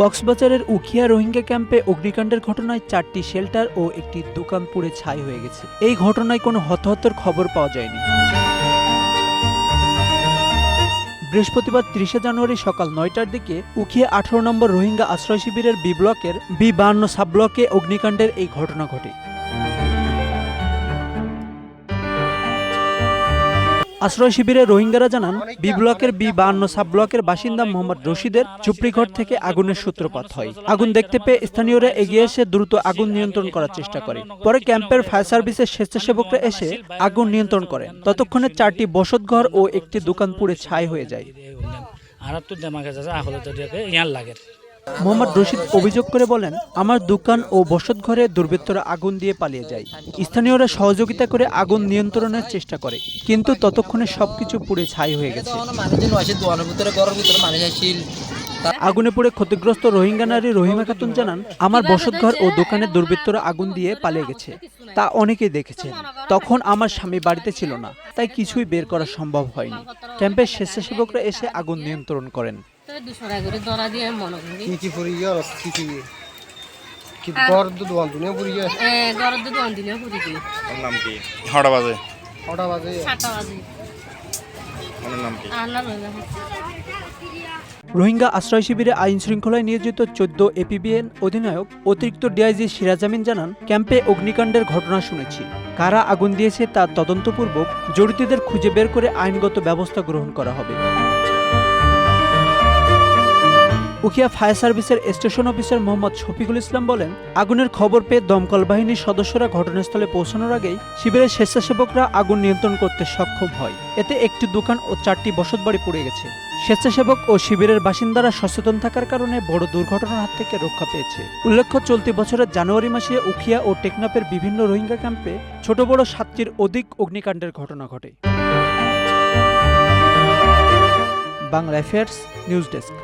কক্সবাজারের উখিয়া রোহিঙ্গা ক্যাম্পে অগ্নিকাণ্ডের ঘটনায় চারটি শেল্টার ও একটি দোকান পুড়ে ছাই হয়ে গেছে। এই ঘটনায় কোনো হতাহতের খবর পাওয়া যায়নি। বৃহস্পতিবার ত্রিশে জানুয়ারি সকাল নয়টার দিকে উখিয়া আঠারো নম্বর রোহিঙ্গা আশ্রয় শিবিরের বি ব্লকের বি বান্ন সাব ব্লকে অগ্নিকাণ্ডের এই ঘটনা ঘটে। আশ্রয় শিবিরে রোহিঙ্গারা জানান, বি ব্লকের বি বান্ন সাব ব্লকের বাসিন্দা মোহাম্মদ রশিদের চুপড়িঘর থেকে আগুনের সূত্রপাত হয়। আগুন দেখতে পেয়ে স্থানীয়রা এগিয়ে এসে দ্রুত আগুন নিয়ন্ত্রণ করার চেষ্টা করে। পরে ক্যাম্পের ফায়ার সার্ভিসের স্বেচ্ছাসেবকরা এসে আগুন নিয়ন্ত্রণ করেন ততক্ষণে চারটি বসতঘর ও একটি দোকান পুড়ে ছাই হয়ে যায়। আর তো দেমাগে আহলে তো লাগে। মোহাম্মদ রশিদ অভিযোগ করে বলেন, আমার দোকান ও বসতঘরে দুর্বৃত্তরা আগুন দিয়ে পালিয়ে যায়। স্থানীয়রা সহযোগিতা করে আগুন নিয়ন্ত্রণের চেষ্টা করে, কিন্তু ততক্ষণে সবকিছু পুড়ে ছাই হয়ে গেছে। আগুনে পুড়ে ক্ষতিগ্রস্ত রোহিঙ্গা নারী রহিমা খাতুন জানান, আমার বসতঘর ও দোকানের দুর্বৃত্তরা আগুন দিয়ে পালিয়ে গেছে। তা অনেকেই দেখেছেন। তখন আমার স্বামী বাড়িতে ছিল না, তাই কিছুই বের করা সম্ভব হয়নি। ক্যাম্পের স্বেচ্ছাসেবকরা এসে আগুন নিয়ন্ত্রণ করেন। দুশো টাকা করে ধরা দিয়ে মনে করি। কি কি ফুরি গিয়ে কি কি কি ঘর তো দোকান দুনিয়া ফুরি গিয়ে? গরম দিয়ে দোকান দিলে পুরি দিই ওর নাম কি? ছটা বাজে। ছটা বাজে। সাতটা বাজে। ওর নাম কি? আর রোহিঙ্গা আশ্রয় শিবিরে আইন শৃঙ্খলায় নিয়োজিত চোদ্দ এপিবিএন অধিনায়ক অতিরিক্ত ডিআইজি সিরাজামিন জানান ক্যাম্পে অগ্নিকাণ্ডের ঘটনা শুনেছি। কারা আগুন দিয়েছে তা তদন্তপূর্বক জড়িতদের খুঁজে বের করে আইনগত ব্যবস্থা গ্রহণ করা হবে। উখিয়া ফায়ার সার্ভিসের স্টেশন অফিসার মোহাম্মদ শফিকুল ইসলাম বলেন, আগুনের খবর পেয়ে দমকল বাহিনীর সদস্যরা ঘটনাস্থলে পৌঁছানোর আগেই শিবিরের স্বেচ্ছাসেবকরা আগুন নিয়ন্ত্রণ করতে সক্ষম হয়। এতে একটি দোকান ও চারটি বসতবাড়ি পুড়ে গেছে। স্বেচ্ছাসেবক ও শিবিরের বাসিন্দারা সচেতন থাকার কারণে বড় দুর্ঘটনার হাত থেকে রক্ষা পেয়েছে। উল্লেখ্য, চলতি বছরের জানুয়ারি মাসে উখিয়া ও টেকনাপের বিভিন্ন রোহিঙ্গা ক্যাম্পে ছোট বড় সাতটির অধিক অগ্নিকাণ্ডের ঘটনা ঘটে। Bangla affairs news desk.